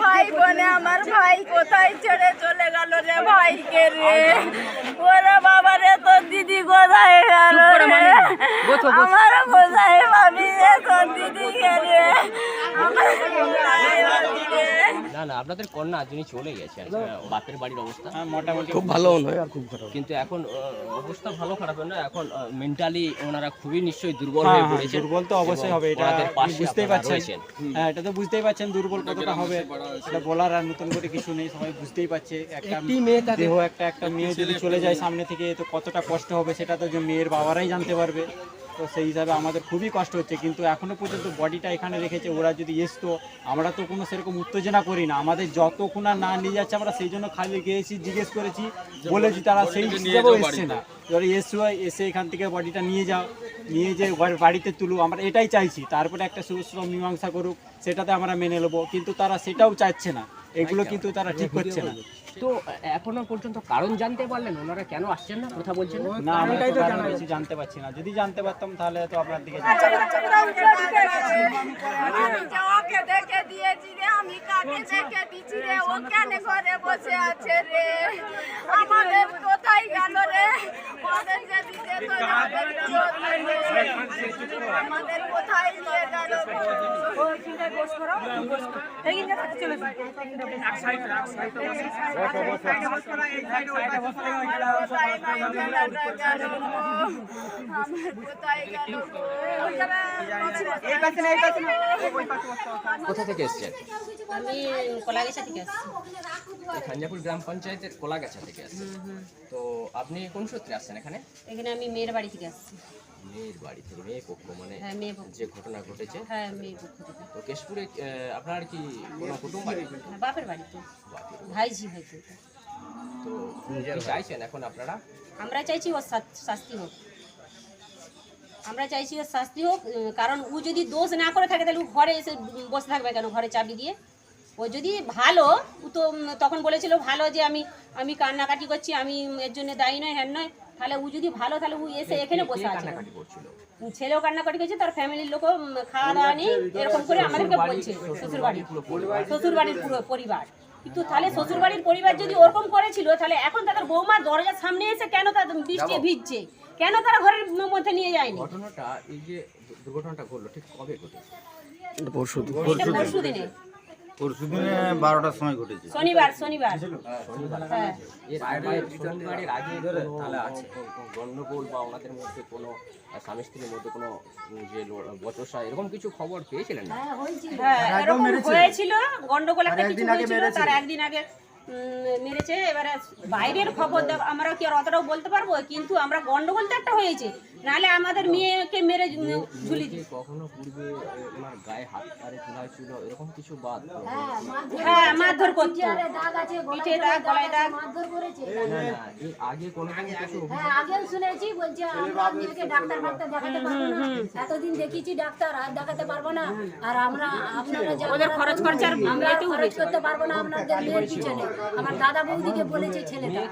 ভাই বোনে আমার ভাই কোথায় ছেড়ে চলে গেল রে ভাইকে রে ওরে বাবা রে তোর দিদি কোথায় গেল রে। আমার কোথায় ভাবি রে। তোর দিদিকে রে আমার না না আপনাদের কন্যা যিনি চলে গেছেন বাপের বাড়ির অবস্থা। মোটামুটি খুব ভালো নয় আর খুব খারাপ। কিন্তু এখন অবস্থা ভালো খারাপ না এখন মেন্টালি ওনারা খুবই নিশ্চয়ই দুর্বল হ্যাঁ হয়ে হ্যাঁ, পড়েছেন। দুর্বল তো অবশ্যই হবে এটা বুঝতেই পারছেন হ্যাঁ এটা তো বুঝতেই পারছেন দুর্বল কতটা হবে এটা বলার আর নতুন করে কিছু নেই সবাই বুঝতেই পারছে একটা মেয়ে দেহ একটা একটা মেয়ে যদি চলে যায় সামনে থেকে তো কতটা কষ্ট হবে সেটা তো মেয়ের বাবারাই জানতে পারবে। তো সেই হিসাবে আমাদের খুবই কষ্ট হচ্ছে। কিন্তু এখনও পর্যন্ত বডিটা এখানে রেখেছে ওরা যদি এসতো আমরা তো কোনো সেরকম উত্তেজনা করি না। আমাদের যতক্ষণ আর না নিয়ে যাচ্ছে আমরা সেই জন্য খালি গিয়েছি জিজ্ঞেস করেছি বলেছি তারা সেই হিসাবেও এসছে না। এবারে এসো এসে এখান থেকে বডিটা নিয়ে যাও নিয়ে যে বাড়িতে তুলু আমরা এটাই চাইছি তারপরে একটা সুশ্রম মীমাংসা করুক সেটাতে আমরা মেনে নেব। কিন্তু তারা সেটাও চাইছে না। এগুলো কিন্তু তারা ঠিক করছে না। তো এখনও পর্যন্ত কারণ জানতে পারলেন? ওনারা কেন আসছেন না? কথা বলছেন না? আমরা তো কারণ বেশি জানতে পারছি না। যদি জানতে পারতাম তাহলে তো আপনার দিকে আমি যে ওকে দেখে দিয়েছি রে আমি কাকে দেখে রে? ও কেন ঘরে বসে আছে রে? আমাদের কোথায় গেল রে? ওদের যে দিতে তো আমাদের কোথায় কোথা থেকে এসছেন? আমি কলাগেছা থেকে আসছি এই খাঞ্জাপুর গ্রাম পঞ্চায়েতের কোলাগাছা থেকে আসছেন তো আপনি কোন সূত্রে আসছেন এখানে? এখানে আমি মেয়ের বাড়ি থেকে আসছি। মেয়ের বাড়ি থেকে মেয়ে পক্ষ মানে হ্যাঁ মেয়ে যে ঘটনা ঘটেছে। হ্যাঁ মেয়ে তো কেশপুরে আপনার কি কোনো কুটুম্ব বাড়ি? হ্যাঁ, বাপের বাড়ি তো। বাপের। ভাইঝি হয়েছে। তো চাইছেন এখন আপনারা? আমরা চাইছি ওর শাস্তি হোক। আমরা চাইছি ওর শাস্তি হোক কারণ ও যদি দোষ না করে থাকে তাহলে ও ঘরে এসে বসে থাকবে কেন? ঘরে চাবি দিয়ে। ও যদি ভালো ও তো তখন বলেছিল ভালো যে আমি আমি কান্নাকাটি করছি আমি এর জন্য দায়ী নয় হ্যান নয়। তাহলে ও যদি ভালো তাহলে ও এসে এখানে বসে আছে। ছেলেও কান্নাকাটি করছে তার ফ্যামিলির লোকও খাওয়া দাওয়া নেই এরকম করে আমাদেরকে বলছে। শ্বশুর বাড়ির শ্বশুর বাড়ির পুরো পরিবার। কিন্তু তাহলে শ্বশুর বাড়ির পরিবার যদি ওরকম করেছিল তাহলে এখন তাদের বৌমার দরজার সামনে এসে কেন তাদের বৃষ্টি ভিজছে? কেন তারা ঘরের মধ্যে নিয়ে যায়নি? ঘটনাটা এই যে দুর্ঘটনাটা ঘটলো ঠিক কবে ঘটেছে? পরশু দিনে। পরশু দিনে বারোটার সময় ঘটেছে। শনিবার শনিবার। হ্যাঁ। আগে আগে কোনো গন্ডগোল বা ওনাদের মধ্যে কোনো স্বামী স্ত্রীর মধ্যে কোনো যে বচসা এরকম কিছু খবর পেয়েছিলেন না? হ্যাঁ এরকম হয়েছিল গন্ডগোল একটা কিছু হয়েছিল তার একদিন আগে মেরেছে। এবারে বাইরের খবর আমরা কি আর অতটাও বলতে পারব? কিন্তু আমরা গন্ডগোল তো একটা হয়েছে। নাহলে আমাদের মেয়েকে মেরে ঝুলি যে কখনো পূর্বে ওনার গায়ে হাত আরে তোলা ছিল এরকম কিছু বাদ হ্যাঁ মারধর করতো। পিঠে দাগ গলায় দাগ। মারধর করেছে। না না এর আগে কিছু হ্যাঁ আগেও শুনেছি বলছে আমরা মেয়েকে ডাক্তার ফাক্তার দেখাতে পারব না। এতদিন দেখিছি ডাক্তার আর দেখাতে পারব না। আর আমরা আপনারা যা ওদের খরচ খরচার আমরা খরচ করতে পারব না আপনাদের মেয়ের পিছনে। আমার দাদা বৌদিকে বলেছে ছেলেটা।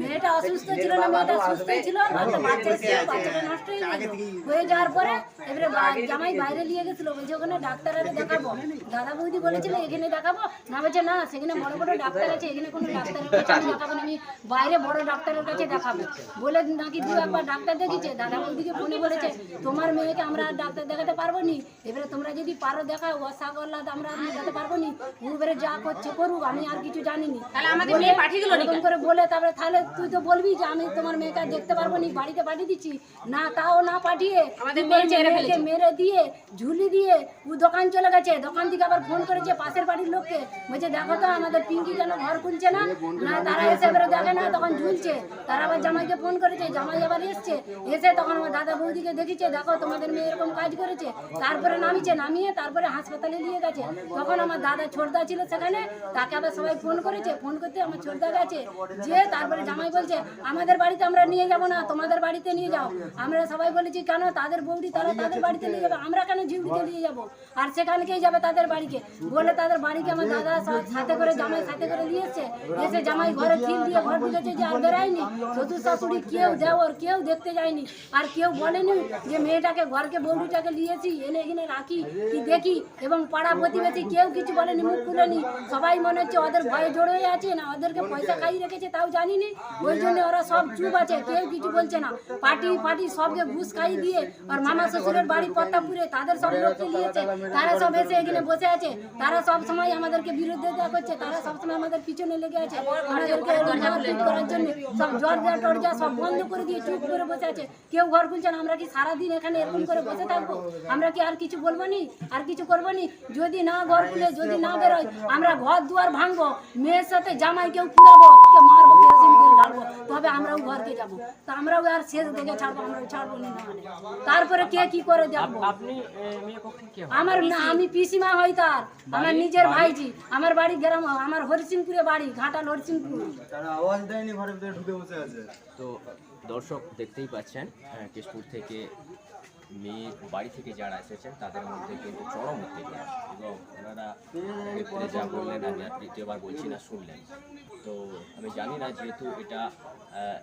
মেয়েটা অসুস্থ ছিল না মেয়েটা সুস্থ ছিল একটা বাচ্চা ছিল বাচ্চাটা নষ্ট হয়ে গেল হয়ে যাওয়ার পরে এবারে জামাই বাইরে নিয়ে গেছিল বলছে ওখানে ডাক্তারের দেখাবো। দাদা বৌদি বলেছিল এখানে দেখাবো। না বলছে না সেখানে বড় বড় ডাক্তার আছে এখানে কোনো ডাক্তারের কাছে আমি দেখাবো না আমি বাইরে বড় ডাক্তারের কাছে দেখাবো। বলে নাকি দু একবার ডাক্তার দেখেছে দাদা বৌদিকে ফোনে বলেছে তোমার মেয়েকে আমরা আর ডাক্তার দেখাতে পারব নি এবারে তোমরা যদি পারো দেখা ওসা করলা আমরা আর দেখাতে পারব নি এবারে যা করছে করুক আমি আর কিছু জানিনি। তাহলে আমাদের মেয়ে পাঠিয়ে দিল করে বলে তারপরে তাহলে তুই তো বলবি যে আমি তোমার মেয়েকে আর দেখতে পারব নি বাড়িতে পাঠিয়ে দিচ্ছি। না তাও না পাঠিয়ে আমাদের মেয়েকে মেরে দিয়ে ঝুলি দিয়ে ও দোকান চলে গেছে। দোকান থেকে আবার ফোন করেছে পাশের বাড়ির লোককে। বলছে দেখো তো আমাদের পিঙ্কি কেন ঘর খুলছে না। না তারা এসে এবারে দেখে না তখন ঝুলছে। তারা আবার জামাইকে ফোন করেছে। জামাই আবার এসছে। এসে তখন আমার দাদা বৌদিকে দেখেছে দেখো তোমাদের মেয়ে এরকম কাজ করেছে। তারপরে নামিছে নামিয়ে তারপরে হাসপাতালে নিয়ে গেছে। তখন আমার দাদা ছোটদা ছিল সেখানে তাকে আবার সবাই ফোন করেছে। ফোন করতে আমার ছোটদা গেছে। যে তারপরে জামাই বলছে আমাদের বাড়িতে আমরা নিয়ে যাব না তোমাদের বাড়িতে নিয়ে যাও। আমরা সবাই বলেছি কেন? তাদের বৌদি তারা তাদের বাড়িতে নিয়ে যাবে। আমরা কেন জীবিত নিয়ে যাব? আর সেখানকেই যাবে তাদের বাড়িকে। বলে তাদের বাড়িকে আমার দাদা সাথে করে জামাই সাথে করে নিয়ে এসছে। এসে জামাই ঘরে খিল দিয়ে ঘর ঢুকেছে যে আর বেরায়নি। শ্বশুর শাশুড়ি কেউ দেওয়ার কেউ দেখতে যায়নি। আর কেউ বলেনি যে মেয়েটাকে ঘরকে বৌড়িটাকে নিয়েছি এনে এখানে রাখি কি দেখি এবং পাড়া প্রতিবেশী কেউ কিছু বলেনি মুখ খুলেনি। সবাই মনে হচ্ছে ওদের ভয়ে জড়ো হয়ে আছে না ওদেরকে পয়সা খাইয়ে রেখেছে তাও জানিনি। ওই জন্য ওরা সব চুপ আছে। কেউ কিছু বলছে না। পার্টি ফাটি সবকে ঘুষ খাইয়ে দিয়ে আর মামা শ্বশুরের বাড়ি প্রতাপপুরে তাদের সব লোককে নিয়েছে। তারা সব এসে এখানে বসে আছে। তারা সব সময় আমাদেরকে বিরোধিতা করছে। তারা সব সময় আমাদের পিছনে লেগে আছে। আমাদেরকে করার জন্য সব জর্জা টর্জা সব বন্ধ করে দিয়ে চুপ করে বসে আছে। কেউ ঘর খুলছে না। আমরা কি সারাদিন এখানে এরকম করে বসে থাকব? আমরা কি আর কিছু বলব নি? আর কিছু করব নি? যদি না ঘর খুলে, যদি না বেরোয়, আমরা ঘর দুয়ার ভাঙবো। মেয়ের সাথে জামাই কেউ পুরাবো কে মারবো কেরোসিন ঢালবো আমরাও ঘরকে যাব। তা আমরাও আর শেষ দেখে ছাড়বো আমরা ছাড়বো না। তারপরে কে কি করে দেখব আপনি এ, মেয়ে কখন কে হয়? আমার না আমি পিসিমা হই তার। আমার নিজের ভাইজি। আমার বাড়ি গ্রাম আমার হরিসিংপুরে বাড়ি ঘাটাল হরিসিংপুর। আওয়াজ দেয়নি ঘরের ভিতরে ঢুকে বসে আছে। তো দর্শক দেখতেই পাচ্ছেন কেশপুর থেকে মেয়ে বাড়ি থেকে যারা এসেছেন তাদের মধ্যে কিন্তু চরম উত্তেজনা। এবং ওনারা ভেতরে যা বললেন আমি আর দ্বিতীয়বার বলছি না শুনলেন। তো আমি জানি না যেহেতু এটা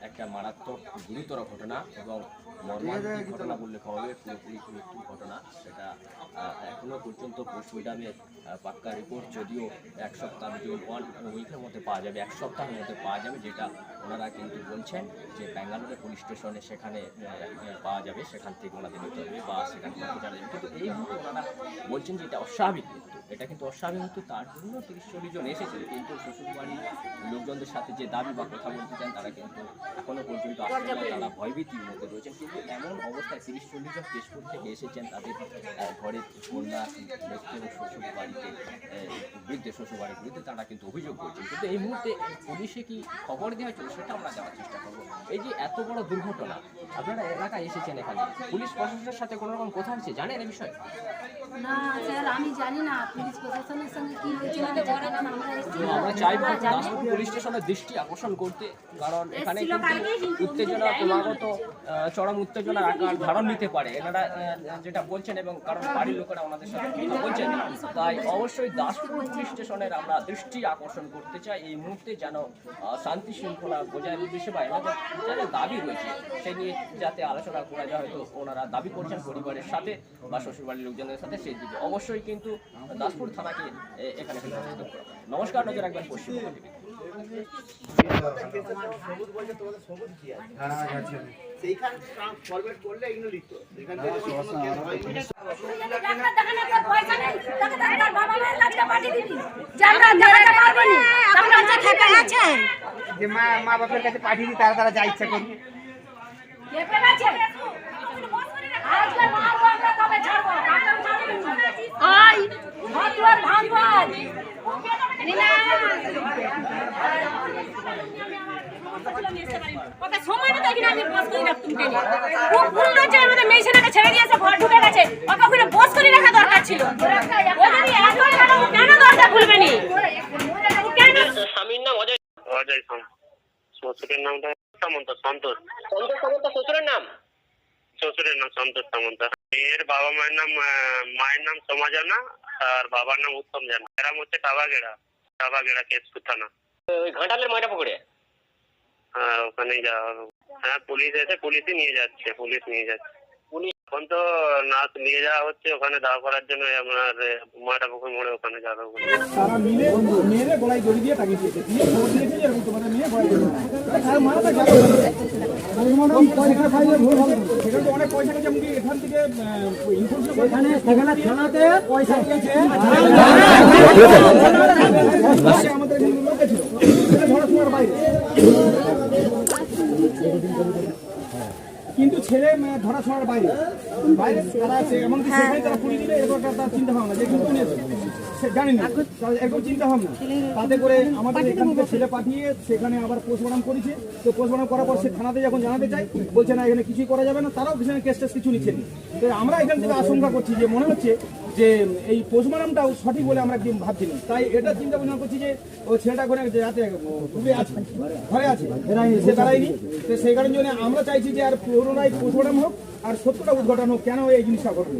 একটা মারাত্মক গুরুতর ঘটনা এবং মর্মান্তিক ঘটনা বললে হবে পুরোপুরি মৃত্যুর ঘটনা সেটা আহ, এখনও পর্যন্ত পোস্টমর্টামের পাক্কা রিপোর্ট যদিও এক সপ্তাহ বিটুইন ওয়ান উইকের মধ্যে পাওয়া যাবে এক সপ্তাহের মধ্যে পাওয়া যাবে যেটা ওনারা কিন্তু বলছেন যে ব্যাঙ্গালোরের পুলিশ স্টেশনে সেখানে পাওয়া যাবে সেখান থেকে ওনাদের হবে বা কিন্তু এই মুহূর্তে ওনারা বলছেন যে এটা অস্বাভাবিক মৃত্যু। এটা কিন্তু অস্বাভাবিক মৃত্যু তার জন্য তিরিশ চল্লিশ জন এসেছিল কিন্তু শ্বশুরবাড়ির লোকজনদের সাথে যে দাবি বা কথা বলতে চান তারা কিন্তু এখনও পর্যন্ত না, তারা ভয়ভীতির মধ্যে রয়েছেন। কিন্তু এমন অবস্থায় তিরিশ চল্লিশ জন কেশপুর থেকে এসেছেন তাদের ঘরে কন্যা ব্যক্তি এবং শ্বশুর বাড়িতে বৃদ্ধ শ্বশুর বাড়ির বিরুদ্ধে তারা কিন্তু অভিযোগ করছেন। কিন্তু এই মুহূর্তে পুলিশে কি খবর দেওয়া হয়েছিল সেটা আমরা জানার চেষ্টা করব। এই যে এত বড় দুর্ঘটনা আপনারা এলাকায় এসেছেন এখানে পুলিশ প্রশাসনের সাথে কোনো রকম কথা হচ্ছে জানেন এই বিষয়ে? না স্যার আমি জানি না পুলিশ প্রশাসনের সঙ্গে কি হয়েছিল আমি জানি না আমরা চাইব দাসপুর পুলিশ স্টেশনের দৃষ্টি আকর্ষণ করতে কারণ এখানে উত্তেজনা ক্রমাগত চরম আকার ধারণ নিতে পারে। এনারা যেটা বলছেন এবং কারণ বাড়ির লোকেরা ওনাদের সাথে কথা বলছেন তাই অবশ্যই দাসপুর পুলিশ স্টেশনের আমরা দৃষ্টি আকর্ষণ করতে চাই। এই মুহূর্তে যেন শান্তি শৃঙ্খলা বজায় নির্দেশে বা এনাদের যাদের দাবি রয়েছে সে নিয়ে যাতে আলোচনা করা যায় হয়তো ওনারা দাবি করছেন পরিবারের সাথে বা শ্বশুরবাড়ির লোকজনের সাথে সেই দিকে। অবশ্যই কিন্তু দাসপুর থানাকে এ- এখানে। নমস্কার নজর রাখবেন পশ্চিমবঙ্গ টিভি ডাক্তার দেখানোর পর পয়সা নেই তাকে ডাক্তার বাবা মায়ের কাছে পাঠিয়ে দিবি যারা দেখাতে পারবে না তার কাছে খেপে আছে যে মা মা বাপের কাছে পাঠিয়ে দিই তারা তারা যা ইচ্ছা করবে ছেড়ে দিয়েছে ঘর ঢুকে গেছে। ওকে ওখানে বস করে রাখা দরকার ছিল। কেন কেন দরজা খুলবে নি? ও কেন অজয় সাম- শ্বশুরের নামটা সামন্ত সন্তোষ সন্তোষ সামন্ত শ্বশুরের নাম শ্বশুরের নাম সন্তোষ সামন্ত। মেয়ের বাবা মায়ের নাম মায়ের নাম সোমা জানা আর বাবার নাম উত্তম জানা। এরাম হচ্ছে টাবাগেড়া টাবাগেড়া কেশপুর থানা। ঘাটালের ময়না পুকুরে হ্যাঁ ওখানে যাওয়া হবে। হ্যাঁ পুলিশ এসে পুলিশই নিয়ে যাচ্ছে পুলিশ নিয়ে যাচ্ছে। পুলিশ এখন তো নাচ নিয়ে যাওয়া হচ্ছে ওখানে দাওয়া করার জন্য আপনার ময়টা পুকুর মোড়ে ওখানে যাওয়া হবে। তারা মিলে মেয়েদের গলায় দড়ি দিয়ে টাঙিয়ে দিয়েছে। দিয়ে খবর দিয়েছে যে এরকম তোমাদের মেয়ে গলায় দড়ি আর মারাটা গেল পয়সা খাইলে ভুল হবে না। সেখানে তো কিন্তু ছেলে মেয়ে ধরাশোনার বাইরে। বাইরে তারা আছে এমনকি সেখানে তারা পুলিশ দিলে এরকম একটা তার চিন্তা ভাবনা যে কিন্তু জানি না। এরকম চিন্তা ভাবনা। তাতে করে আমাদের এখান থেকে ছেলে পাঠিয়ে সেখানে আবার পোস্টমর্টম করেছে। তো পোস্টমর্টম করার পর সে থানাতে যখন জানাতে চাই বলছে না এখানে কিছুই করা যাবে না। তারাও সেখানে কেস টেস কিছু নিচ্ছেন। তো আমরা এখান থেকে আশঙ্কা করছি যে মনে হচ্ছে যে এই পোস্টমর্টমটাও সঠিক বলে আমরা ভাবছি না তাই এটা চিন্তা ভাবনা করছি যে ও ছেলেটা করে রাতে ডুবে আছে ঘরে আছে সে দাঁড়ায়নি। তো সেই কারণে জন্য আমরা চাইছি যে আর পুনরায় পোস্টমর্টম হোক আর সত্যটা উদ্ঘাটন হোক কেন এই জিনিসটা ঘটলো?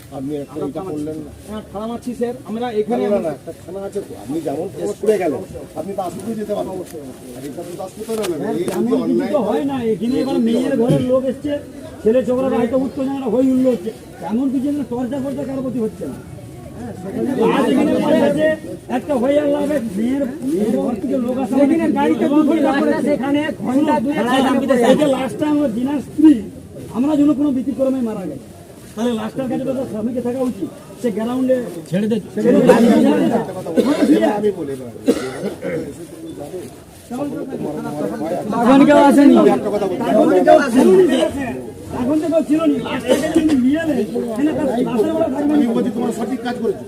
আপনি একটা এটা করলেন। না হ্যাঁ খারাপ মারছি স্যার। আমরা এখানে না, না, না, একটা থানা আছে আপনি যেমন কেস করে গেলেন আপনি দাসপুরে যেতে পারেন আর এটা তো দাসপুর না এই যদি অন্যায় হয় না। এখানে এবার মেয়ের ঘরের লোক এসছে ছেলে ছোকরা হয়তো উত্তেজনা হই হুল্লো হচ্ছে। এমন কিছু যেন চর্চা করতে কারও প্রতি হচ্ছে না। একটা হয়ে মেয়ের মেয়ের ঘর থেকে লোক আসা মানে সেখানে ঘণ্টা দিনার স্ত্রী আমরা যেন কোনো ব্যতিক্রমে মারা গেছে। তাহলে লাস্টার কাছে তো স্বামীকে থাকা উচিত। সে গ্রাউন্ডে ছেড়ে দে ছেড়ে দে, ছেড়ে দে। এবার আমি বলি আসেনি। এখন তো কেউ ছিল নি। লাস্টটাকে যদি নিয়ে এলে এখানে তার লাশের বেলা থাকবে আমি বলছি তোমরা সঠিক কাজ করেছ।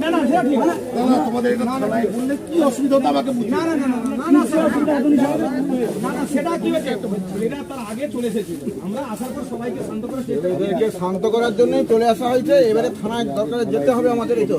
না না না না না তোমাদের বললে কি অসুবিধা হতো আমাকে না না না না না না স্যার, না না সেটা কি হয়েছে? ছেলেরা তার আগে চলে এসেছিল আমরা আসার পর সবাইকে শান্ত করে শান্ত করার জন্যই চলে আসা হয়েছে। এবারে থানায় দরকার যেতে হবে আমাদের এই তো।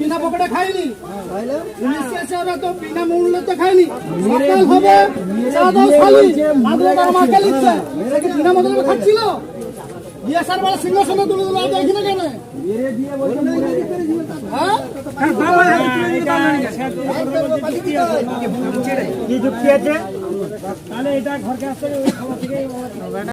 বিনা পকেটে খাইনি। পুলিশ এসে ওরা তো বিনা মূল্যে তো খাইনি। সকাল হবে, চা দাও খালি আধ লিটার মাকে লিখছে? বিনা হ্যাঁ? এটা ঘরকে আসতে